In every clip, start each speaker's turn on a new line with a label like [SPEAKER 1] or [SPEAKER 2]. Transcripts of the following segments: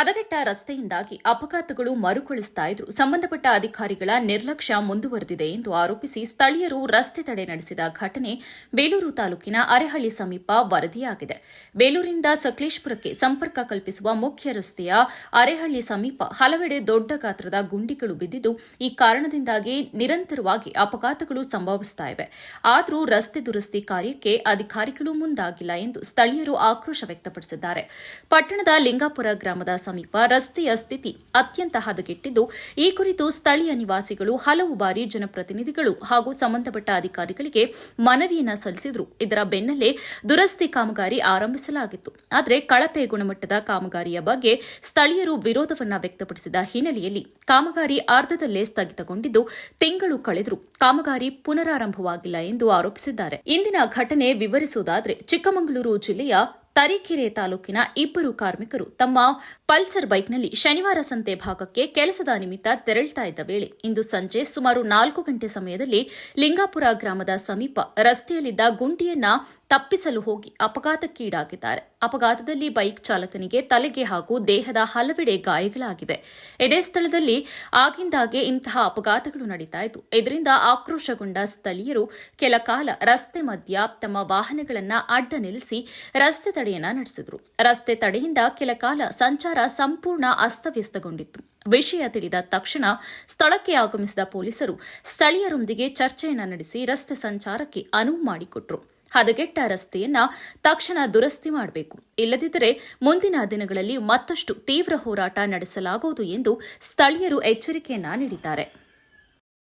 [SPEAKER 1] ಹದಗೆಟ್ಟ ರಸ್ತೆಯಿಂದಾಗಿ ಅಪಘಾತಗಳು ಮರುಕಳಿಸ್ತಾ ಇದ್ರು. ಸಂಬಂಧಪಟ್ಟ ಅಧಿಕಾರಿಗಳ ನಿರ್ಲಕ್ಷ್ಯ ಮುಂದುವರೆದಿದೆ ಎಂದು ಆರೋಪಿಸಿ ಸ್ಥಳೀಯರು ರಸ್ತೆ ತಡೆ ನಡೆಸಿದ ಘಟನೆ ಬೇಲೂರು ತಾಲೂಕಿನ ಅರೆಹಳ್ಳಿ ಸಮೀಪ ವರದಿಯಾಗಿದೆ. ಬೇಲೂರಿನಿಂದ ಸಕಲೇಶ್ಪುರಕ್ಕೆ ಸಂಪರ್ಕ ಕಲ್ಪಿಸುವ ಮುಖ್ಯ ರಸ್ತೆಯ ಅರೆಹಳ್ಳಿ ಸಮೀಪ ಹಲವೆಡೆ ದೊಡ್ಡ ಗಾತ್ರದ ಗುಂಡಿಗಳು ಬಿದ್ದಿದ್ದು, ಈ ಕಾರಣದಿಂದಾಗಿ ನಿರಂತರವಾಗಿ ಅಪಘಾತಗಳು ಸಂಭವಿಸ್ತಾ ಇವೆ. ಆದರೂ ರಸ್ತೆ ದುರಸ್ತಿ ಕಾರ್ಯಕ್ಕೆ ಅಧಿಕಾರಿಗಳು ಮುಂದಾಗಿಲ್ಲ ಎಂದು ಸ್ಥಳೀಯರು ಆಕ್ರೋಶ ವ್ಯಕ್ತಪಡಿಸಿದ್ದಾರೆ. ಪಟ್ಟಣದ ಲಿಂಗಾಪುರ ಗ್ರಾಮದ ಸಮೀಪ ರಸ್ತೆಯ ಸ್ಥಿತಿ ಅತ್ಯಂತ ಹದಗೆಟ್ಟಿದ್ದು, ಈ ಕುರಿತು ಸ್ಥಳೀಯ ನಿವಾಸಿಗಳು ಹಲವು ಬಾರಿ ಜನಪ್ರತಿನಿಧಿಗಳು ಹಾಗೂ ಸಂಬಂಧಪಟ್ಟ ಅಧಿಕಾರಿಗಳಿಗೆ ಮನವಿಯನ್ನ ಸಲ್ಲಿಸಿದ್ರು. ಇದರ ಬೆನ್ನಲ್ಲೇ ದುರಸ್ತಿ ಕಾಮಗಾರಿ ಆರಂಭಿಸಲಾಗಿತ್ತು. ಆದರೆ ಕಳಪೆ ಗುಣಮಟ್ಟದ ಕಾಮಗಾರಿಯ ಬಗ್ಗೆ ಸ್ಥಳೀಯರು ವಿರೋಧವನ್ನು ವ್ಯಕ್ತಪಡಿಸಿದ ಹಿನ್ನೆಲೆಯಲ್ಲಿ ಕಾಮಗಾರಿ ಅರ್ಧದಲ್ಲೇ ಸ್ಥಗಿತಗೊಂಡಿದ್ದು, ತಿಂಗಳು ಕಳೆದರೂ ಕಾಮಗಾರಿ ಪುನರಾರಂಭವಾಗಿಲ್ಲ ಎಂದು ಆರೋಪಿಸಿದ್ದಾರೆ. ಇಂದಿನ ಘಟನೆ ವಿವರಿಸುವುದಾದರೆ ಚಿಕ್ಕಮಗಳೂರು ಜಿಲ್ಲೆಯ ತರೀಕೆರೆ ತಾಲೂಕಿನ ಇಬ್ಬರು ಕಾರ್ಮಿಕರು ತಮ್ಮ ಪಲ್ಸರ್ ಬೈಕ್ನಲ್ಲಿ ಶನಿವಾರ ಸಂತೆ ಭಾಗಕ್ಕೆ ಕೆಲಸದ ನಿಮಿತ್ತ ತೆರಳ್ತಾ ಇದ್ದ ವೇಳೆ ಇಂದು ಸಂಜೆ ಸುಮಾರು ನಾಲ್ಕು ಗಂಟೆ ಸಮಯದಲ್ಲಿ ಲಿಂಗಾಪುರ ಗ್ರಾಮದ ಸಮೀಪ ರಸ್ತೆಯಲ್ಲಿದ್ದ ಗುಂಡಿಯನ್ನ ತಪ್ಪಿಸಲು ಹೋಗಿ ಅಪಘಾತಕ್ಕೀಡಾಗಿದ್ದಾರೆ. ಅಪಘಾತದಲ್ಲಿ ಬೈಕ್ ಚಾಲಕನಿಗೆ ತಲೆಗೆ ಹಾಗೂ ದೇಹದ ಹಲವೆಡೆ ಗಾಯಗಳಾಗಿವೆ. ಇದೇ ಸ್ಥಳದಲ್ಲಿ ಆಗಿಂದಾಗೆ ಇಂತಹ ಅಪಘಾತಗಳು ನಡೀತಾ ಇತ್ತು ಇದರಿಂದ ಆಕ್ರೋಶಗೊಂಡ ಸ್ಥಳೀಯರು ಕೆಲ ಕಾಲ ರಸ್ತೆ ಮಧ್ಯ ತಮ್ಮ ವಾಹನಗಳನ್ನು ಅಡ್ಡ ನಿಲ್ಲಿಸಿ ರಸ್ತೆ ತಡೆಯನ್ನ ನಡೆಸಿದ್ರು. ರಸ್ತೆ ತಡೆಯಿಂದ ಕೆಲ ಕಾಲ ಸಂಚಾರ ಸಂಪೂರ್ಣ ಅಸ್ತವ್ಯಸ್ತಗೊಂಡಿತ್ತು. ವಿಷಯ ತಿಳಿದ ತಕ್ಷಣ ಸ್ಥಳಕ್ಕೆ ಆಗಮಿಸಿದ ಪೊಲೀಸರು ಸ್ಥಳೀಯರೊಂದಿಗೆ ಚರ್ಚೆಯನ್ನ ನಡೆಸಿ ರಸ್ತೆ ಸಂಚಾರಕ್ಕೆ ಅನುವು ಮಾಡಿಕೊಟ್ರು. ಹದಗೆಟ್ಟ ರಸ್ತೆಯನ್ನ ತಕ್ಷಣ ದುರಸ್ತಿ ಮಾಡಬೇಕು. ಇಲ್ಲದಿದ್ದರೆ ಮುಂದಿನ ದಿನಗಳಲ್ಲಿ ಮತ್ತಷ್ಟು ತೀವ್ರ ಹೋರಾಟ ನಡೆಸಲಾಗುವುದು ಎಂದು ಸ್ಥಳೀಯರು ಎಚ್ಚರಿಕೆಯನ್ನ ನೀಡಿದ್ದಾರೆ.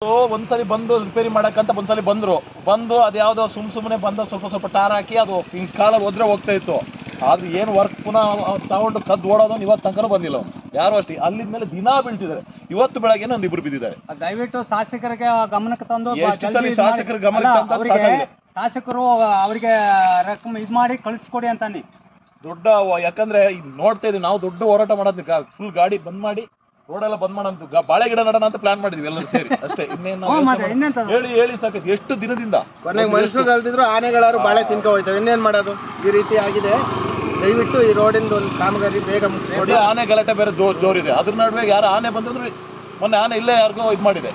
[SPEAKER 2] ಸೊ ಒಂದ್ಸಲಿ ಬಂದು ರಿಪೇರಿ ಮಾಡಕ್ಕಂತ ಒಂದ್ಸಲಿ ಬಂದ್ರು. ಬಂದು ಅದ್ಯಾವುದೋ ಸುಮ್ ಸುಮ್ಮನೆ ಬಂದ ಸ್ವಲ್ಪ ಸ್ವಲ್ಪ ಟಾರ್ ಹಾಕಿ ಅದು ಹಿಂಗ್ ಕಾಲ ಹೋದ್ರೆ ಹೋಗ್ತಾ ಇತ್ತು. ಆದ್ರೆ ಏನು ವರ್ಕ್ ಪುನಃ ತಗೊಂಡು ಕದ್ದು ಓಡೋದು ಇವತ್ತು ತನಕ ಬಂದಿಲ್ಲ ಅವ್ನು. ಯಾರು ಅಷ್ಟೇ ಅಲ್ಲಿದ ಮೇಲೆ ದಿನಾ ಬೀಳ್ತಿದ್ದಾರೆ. ಇವತ್ತು ಬೆಳಗ್ಗೆ ಒಂದು ಇಬ್ರು ಬಿದ್ದಿದ್ದಾರೆ
[SPEAKER 3] ದಯವಿಟ್ಟು ಶಾಸಕರಿಗೆ ಗಮನಕ್ಕೆ ತಂದು
[SPEAKER 2] ಎಷ್ಟು ಸಲ ಶಾಸಕರ ಗಮನಕ್ಕೆ ತಂದ.
[SPEAKER 3] ಶಾಸಕರು ಅವರಿಗೆ ರಕಮ್ ಇದು ಮಾಡಿ ಕಳಿಸ್ಕೊಡಿ ಅಂತಾನೆ.
[SPEAKER 2] ದೊಡ್ಡ ವ- ಯಾಕಂದ್ರೆ ಇದ್ ನೋಡ್ತಾ ಇದೀವಿ ನಾವು ದೊಡ್ಡ ಹೋರಾಟ ಮಾಡೋದು ಫುಲ್ ಗಾಡಿ ಬಂದ್ ಮಾಡಿ ರೋಡೆಲ್ಲ ಬಂದ್ ಮಾಡೋದು ಗ- ಬಾಳೆ ಗಿಡ ನಡೋಣ ಅಂತ ಪ್ಲಾನ್ ಮಾಡಿದ್ವಿ ಎಲ್ಲರೂ ಸೇರಿ. ಅಷ್ಟೇ ಇನ್ನೇನು ನಾವು
[SPEAKER 3] ಹ್ಞೂ
[SPEAKER 2] ಯೋಚ್ನೆ
[SPEAKER 3] ಮತ್ತೆ
[SPEAKER 2] ಮಾಡಿ- ಹೇಳಿ ಹೇಳಿ ಸಾಕೈತಿ ಎಷ್ಟು ದಿನದಿಂದ?
[SPEAKER 4] ಕೊನೆಗೆ ಮನುಷ್ಯರು ಕಲ್ತಿದ್ರು ಆನೆಗಳಾರು ಬಾಳೆ ತಿನ್ಕೊ ಹೋಯ್ತವೆ. ಇನ್ನೇನ್ ಮಾಡೋದು? ಈ ರೀತಿ ಆಗಿದೆ. ದಯವಿಟ್ಟು ಈ ರೋಡಿಂದ ಒಂದು ಕಾಮಗಾರಿ ಬೇಗ ಮುಗಿಸ್ಕೊಡಿ.
[SPEAKER 2] ಆನೆ ಗಲಾಟೆ ಬೇರೆ ಜೋರ್ ಜೋರಿದೆ. ಅದ್ರ ನಡುವೆ ಯಾರು ಆನೆ ಬಂದ್ರೆ ಮೊನ್ನೆ ಆನೆ ಇಲ್ಲೇ ಯಾರಿಗೋ ಇದು ಮಾಡಿದೆ.